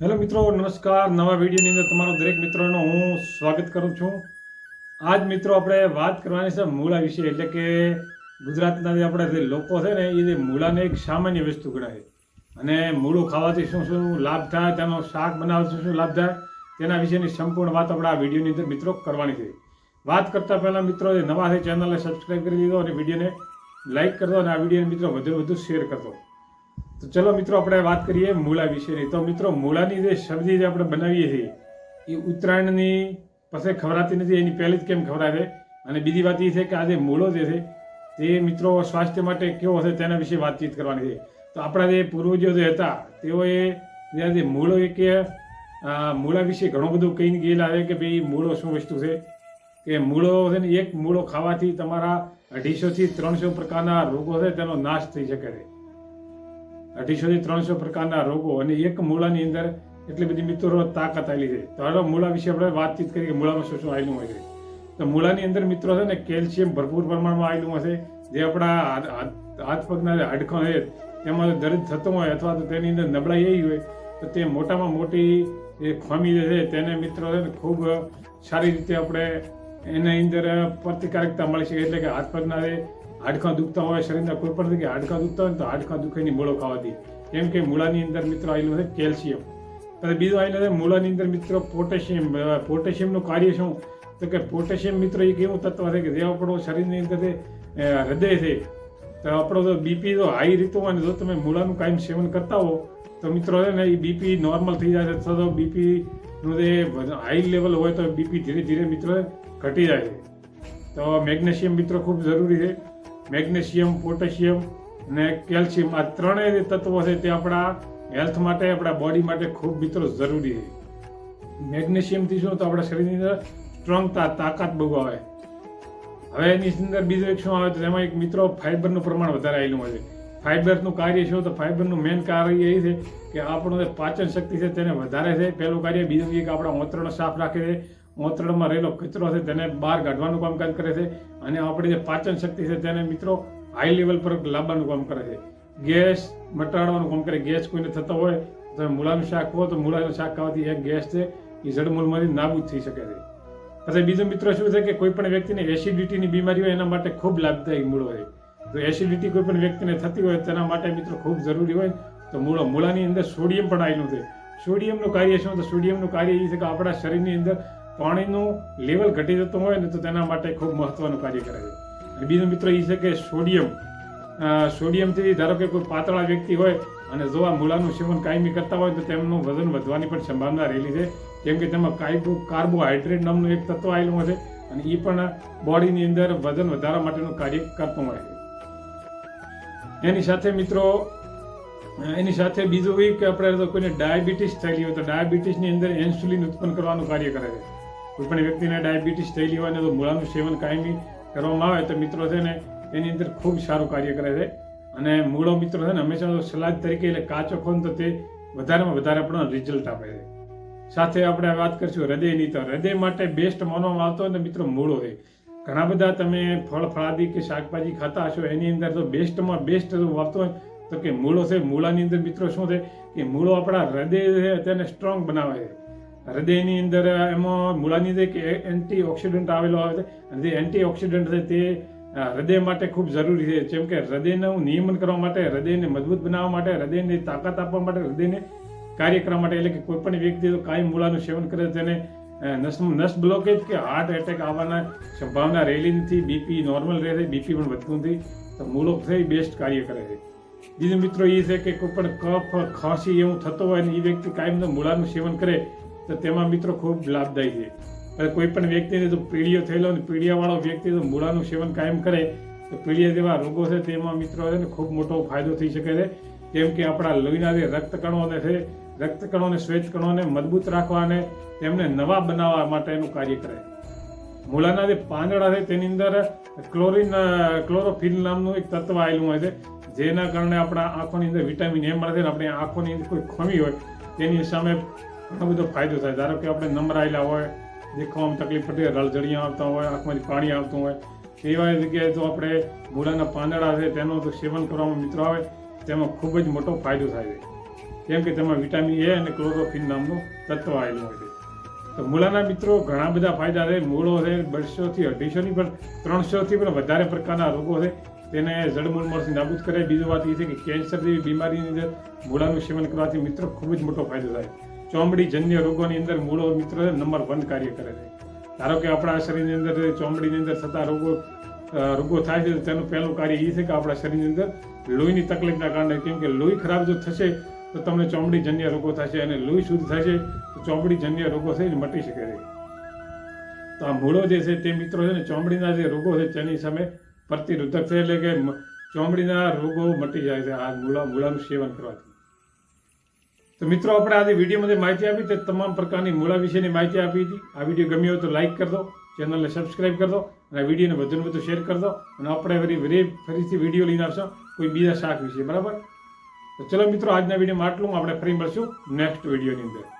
Hello મિત્રો, નમસ્કાર. નવા વિડીયોની અંદર તમારું દરેક મિત્રોનું હું સ્વાગત કરું છું. આજ મિત્રો આપણે વાત કરવાની છે મૂળા વિશે, એટલે કે ગુજરાતના જે આપણે જે લોકો છે ને, એ જે મૂળાને એક સામાન્ય વસ્તુ ગણાય. અને મૂળું ખાવાથી શું શું લાભ થાય, તેનો શાક બનાવવાથી શું લાભ થાય, તેના વિશેની સંપૂર્ણ વાત આપણે આ વિડીયોની અંદર મિત્રો કરવાની છે. વાત કરતાં પહેલાં મિત્રો, જે નવા છે, ચેનલને સબસ્ક્રાઈબ કરી દીધો અને વિડીયોને લાઇક કરતો અને આ વિડીયોને મિત્રો વધુ વધુ શેર કરજો તો ચલો મિત્રો, આપણે વાત કરીએ મૂળા વિશેની. તો મિત્રો, મૂળાની જે સબ્જી જે આપણે બનાવીએ છીએ, એ ઉત્તરાયણની પછી ખવડાતી નથી, એની પહેલી જ કેમ ખવડાવે? અને બીજી વાત એ છે કે આ જે મૂળો જે છે, તે મિત્રો સ્વાસ્થ્ય માટે કેવો હશે તેના વિશે વાતચીત કરવાની છે. તો આપણા જે પૂર્વજો જે હતા, તેઓએ જે મૂળો એક મૂળા વિશે ઘણું બધું કહીને ગયેલા છે કે ભાઈ, મૂળો શું વસ્તુ છે? કે મૂળો છે ને, એક મૂળો ખાવાથી તમારા અઢીસોથી ત્રણસો પ્રકારના રોગો છે, તેનો નાશ થઈ શકે છે. અઢીસોથી ત્રણસો પ્રકારના રોગો અને એક મૂળાની અંદર એટલી બધી મિત્રો તાકાત આવેલી છે. તો હવે મૂળા વિશે આપણે વાતચીત કરીએ કે મૂળામાં શું શું આવેલું હોય છે. તો મૂળાની અંદર મિત્રો છે ને કેલ્શિયમ ભરપૂર પ્રમાણમાં આવેલું હશે. જે આપણા હાથ- પગના હાડકાં છે, તેમાં દર્દ થતો હોય અથવા તો તેની અંદર નબળાઈ એવી હોય, તો તે મોટામાં મોટી જે ખામી જે છે તેને મિત્રો છે ને ખૂબ સારી રીતે આપણે એના અંદર પ્રતિકારકતા મળી શકે. એટલે કે હાથ પગના જે હાડકાં દુખતા હોય, શરીરના કોઈ પણ જગ્યાએ હાડકાં દુખતા હોય તો હાડકાં દુખેની મૂળો ખાવાથી. કેમ કે મૂળાની અંદર મિત્રો આવેલું છે કેલ્શિયમ. પછી બીજું આવેલું છે મૂળાની અંદર મિત્રો પોટેશિયમ પોટેશિયમનું કાર્ય શું? તો કે પોટેશિયમ મિત્રો એક એવું તત્વ છે કે જે આપણું શરીરની અંદર હૃદય છે, તો આપણો જો બીપી જો હાઈ રીતો હોય ને જો તમે મૂળાનું કાયમ સેવન કરતા હો, તો મિત્રો છે ને એ બીપી નોર્મલ થઈ જાય છે. અથવા તો બીપીનું જે હાઈ લેવલ હોય તો બીપી ધીરે ધીરે મિત્રો ઘટી જાય છે. તો મેગ્નેશિયમ મિત્રો ખૂબ જરૂરી છે. મેગ્નેશિયમ, પોટેશિયમ અને કેલ્શિયમ આ ત્રણેય તત્વો છે તે આપણા હેલ્થ માટે, આપણા બોડી માટે ખૂબ મિત્રો જરૂરી છે. મેગ્નેશિયમથી શું તો આપણા શરીરની અંદર સ્ટ્રોંગતા, તાકાત બહુ આવે. હવે એની અંદર બીજું એક શું આવે તો એમાં એક મિત્રો ફાઇબરનું પ્રમાણ વધારે આવેલું હોય છે. ફાઇબરનું કાર્ય શું તો ફાઇબરનું મેન કાર્ય એ છે કે આપણું જે પાચન શક્તિ છે તેને વધારે છે. પહેલું કાર્ય બીજું એક આપણા મોત્રનો સાફ રાખે છે. મોત્રણમાં રહેલો કચરો છે તેને બહાર કાઢવાનું કામકાજ કરે છે અને આપણી જે પાચન શક્તિ છે તેને મિત્રો હાઈ લેવલ પર લાવવાનું કામ કરે છે. ગેસ મટાડવાનું કામ કરે. ગેસ કોઈને થતો હોય, તમે મૂળાનું શાક ખો તો મૂળાનું શાક ખાવાથી એક ગેસ છે, એ જડમૂળમાંથી નાબૂદ થઈ શકે છે. પછી બીજો મિત્રો શું છે કે કોઈ પણ વ્યક્તિને એસિડિટીની બીમારી હોય, એના માટે ખૂબ લાભદાયક મૂળો હોય. તો એસિડિટી કોઈ પણ વ્યક્તિને થતી હોય, તેના માટે મિત્રો ખૂબ જરૂરી હોય. તો મૂળો, મૂળાની અંદર સોડિયમ પણ આવેલું છે. સોડિયમનું કાર્ય શું? તો સોડિયમનું કાર્ય એ છે કે આપણા શરીરની અંદર પાણીનું લેવલ ઘટી જતું હોય ને તો તેના માટે ખૂબ મહત્વનું કાર્ય કરે છે. અને બીજું મિત્રો એ છે કે સોડિયમ સોડિયમથી ધારો કે કોઈ પાતળા વ્યક્તિ હોય અને જો આ મૂળાનું સેવન કાયમી કરતા હોય તો તેમનું વજન વધવાની પણ સંભાવના રહેલી છે. કેમ કે તેમાં કાર્બો કાર્બોહાઈડ્રેટ નામનું એક તત્વ આવેલું છે અને એ પણ બોડીની અંદર વજન વધારવા માટેનું કાર્ય કરતું હોય છે. એની સાથે મિત્રો, એની સાથે બીજું એ કે આપણે કોઈને ડાયાબિટીસ થયેલી હોય તો ડાયાબિટીસની અંદર ઇન્સ્યુલિન ઉત્પન્ન કરવાનું કાર્ય કરે છે. કોઈ પણ વ્યક્તિને ડાયાબિટીસ થયેલી હોય ને તો મૂળાનું સેવન કાયમી કરવામાં આવે તો મિત્રો છે ને એની અંદર ખૂબ સારું કાર્ય કરે છે. અને મૂળો મિત્રો છે ને હંમેશા સલાદ તરીકે એટલે કાચો ખોન તો તે વધારેમાં વધારે આપણને રિઝલ્ટ આપે છે. સાથે આપણે વાત કરીશું હૃદયની તો હૃદય માટે બેસ્ટ માનવામાં આવતો હોય ને મિત્રો મૂળો છે. ઘણા બધા તમે ફળ, ફળાદી કે શાકભાજી ખાતા હશો, એની અંદર તો બેસ્ટમાં બેસ્ટ વાપતો હોય તો કે મૂળો છે. મૂળાની અંદર મિત્રો શું છે કે મૂળો આપણા હૃદય છે તેને સ્ટ્રોંગ બનાવે છે. હૃદયની અંદર એમાં મૂળાની અંદર એક એન્ટી ઓક્સિડન્ટ આવેલો આવે છે અને જે એન્ટી ઓક્સિડન્ટ છે તે હૃદય માટે ખૂબ જરૂરી છે જેમ કે હૃદયનું નિયમન કરવા માટે હૃદયને મજબૂત બનાવવા માટે હૃદયને તાકાત આપવા માટે હૃદયને કાર્ય કરવા માટે એટલે કે કોઈ પણ વ્યક્તિ કાયમ મૂળાનું સેવન કરે તેને નસનું નસ બ્લોકેજ કે હાર્ટ એટેક આવવાના સંભાવના રહેલી નથી બીપી નોર્મલ રહે છે બીપી પણ વધતું નથી તો મૂળો થઈ બેસ્ટ કાર્ય કરે છે બીજું મિત્રો એ છે કે કોઈ પણ કફ ખાંસી એવું થતો હોય ને એ વ્યક્તિ કાયમ મૂળાનું સેવન કરે તો તેમાં મિત્રો ખૂબ લાભદાયી છે. હવે કોઈ પણ વ્યક્તિને જો પીળીઓ થયેલો ને પીળિયાવાળો વ્યક્તિ જો મૂળાનું સેવન કાયમ કરે, તો પીળિયા જેવા રોગો છે તેમાં મિત્રો છે ને ખૂબ મોટો ફાયદો થઈ શકે છે. કેમ કે આપણા લોહીના જે રક્તકણોને છે, રક્તકણોને, શ્વેતકણોને મજબૂત રાખવા અને તેમને નવા બનાવવા માટેનું કાર્ય કરે. મૂળાના જે પાંદડા છે તેની અંદર ક્લોરિન, ક્લોરોફિલ નામનું એક તત્વ આવેલું હોય છે, જેના કારણે આપણા આંખોની અંદર વિટામિન એ મળે છે આપણી આંખોની અંદર કોઈ ખમી હોય, તેની સામે ઘણો બધો ફાયદો થાય. ધારો કે આપણે નમરાયેલા હોય, દેખાવામાં તકલીફ પડતી હોય રળજળિયા આવતા હોય, આંખમાંથી પાણી આવતું હોય, એવા જગ્યાએ તો આપણે મૂળાના પાંદડા છે, તેનું તો સેવન કરવામાં મિત્રો આવે, તેમાં ખૂબ જ મોટો ફાયદો થાય છે. કેમ કે તેમાં વિટામિન એ અને ક્લોરોફિન નામનું તત્વ આવેલું હોય છે. તો મૂળાના મિત્રો ઘણા બધા ફાયદા છે. મૂળો છે બસોથી અઢીસોની પણ, ત્રણસોથી પણ વધારે પ્રકારના રોગો છે. તેને જળમૂળમાંથી નાબૂદ કરે બીજી વાત એ છે કે કેન્સર જેવી બીમારીની અંદર મૂળાનું સેવન કરવાથી મિત્રો ખૂબ જ મોટો ફાયદો થાય. ચોમડી જન્ય રોગોની અંદર મૂળો મિત્ર નંબર વન કાર્ય કરે છે. ધારો કે આપણા શરીરની અંદર ચોમડીની અંદર થતા રોગો રોગો થાય છે તેનું પહેલું કાર્ય એ છે કે આપણા શરીરની અંદર લોહીની તકલીફના કારણે, કેમ કે લોહી ખરાબ જો થશે, તો તમને ચોમડી જન્ય રોગો થશે અને લોહી શુદ્ધ થશે, તો ચોમડી જન્ય રોગો છે મટી શકે છે. તો આ મૂળો જે છે તે મિત્રો છે ને, ચોમડીના જે રોગો છે તેની સામે પ્રતિરોધક છે, એટલે કે ચોમડીના રોગો મટી જાય છે. આ મૂળા, મૂળાનું સેવન કરવાથી. તો મિત્રો, આપણે આજે વિડીયોમાં માહિતી આપી તે તમામ પ્રકારની મૂળા વિશેની માહિતી આપી હતી. આ વીડિયો ગમ્યો હોય તો લાઇક કરી દો, ચેનલને સબસ્ક્રાઇબ કરી દો અને આ વિડીયોને વધુને વધુ શેર કરી દો અને આપણે ફરી ફરીથી વીડિયો લઈને આવશો કોઈ બીજા શાક વિશે. બરાબર? તો ચલો મિત્રો, આજના વિડીયોમાં આટલું. આપણે ફરી મળશું નેક્સ્ટ વિડીયોની અંદર.